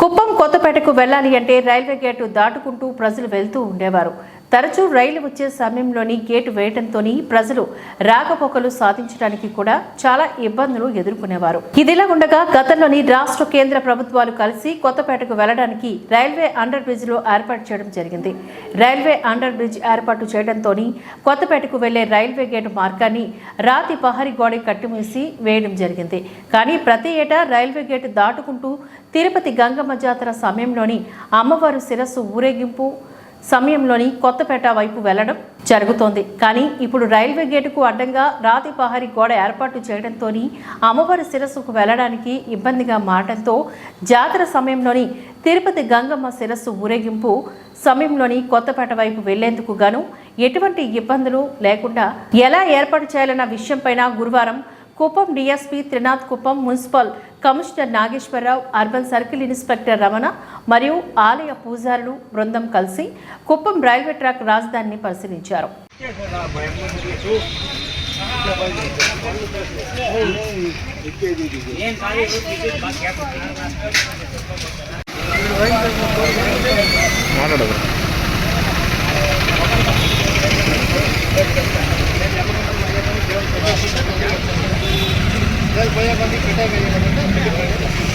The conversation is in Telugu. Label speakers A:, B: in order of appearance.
A: కుప్పం కొత్తపేటకు వెళ్ళాలి అంటే రైల్వే గేటు దాటుకుంటూ ప్రజలు వెళ్తూ ఉండేవారు. తరచూ రైలు వచ్చే సమయంలోని గేటు వేయడంతో ప్రజలు రాకపోకలు సాధించడానికి కూడా చాలా ఇబ్బందులు ఎదుర్కొనేవారు. ఇదిలా ఉండగా గతంలోని రాష్ట్ర కేంద్ర ప్రభుత్వాలు కలిసి కొత్తపేటకు వెళ్ళడానికి రైల్వే అండర్ బ్రిడ్జ్లో ఏర్పాటు చేయడం జరిగింది. రైల్వే అండర్ బ్రిడ్జ్ ఏర్పాటు చేయడంతో కొత్తపేటకు వెళ్ళే రైల్వే గేటు మార్గాన్ని రాతి పహరి గోడ కట్టిమూసి వేయడం జరిగింది. కానీ ప్రతి ఏటా రైల్వే గేటు దాటుకుంటూ తిరుపతి గంగమ్మ జాతర సమయంలోని అమ్మవారు శిరస్సు ఊరేగింపు సమయంలోని కొత్తపేట వైపు వెళ్ళడం జరుగుతోంది. కానీ ఇప్పుడు రైల్వే గేటుకు అడ్డంగా రాతి పహారి గోడ ఏర్పాటు చేయడంతో అమ్మవారి శిరస్సుకు వెళ్ళడానికి ఇబ్బందిగా మారడంతో జాతర సమయంలోని తిరుపతి గంగమ్మ శిరస్సు ఊరేగింపు సమయంలోని కొత్తపేట వైపు వెళ్ళేందుకు గాను ఎటువంటి ఇబ్బందులు లేకుండా ఎలా ఏర్పాటు చేయాలన్న విషయంపైన గురువారం Kuppam DSP Trinath Kuppam municipal commissioner Nageswara Rao urban circle inspector Ramana మరియు ఆలయ పూజారులు బృందం కలిసి కుప్పం రైల్వే ట్రాక్ రాజధానిని పరిశీలించారు.
B: మాట్లాడదు.
C: वेळेमध्ये किती वेळेमध्ये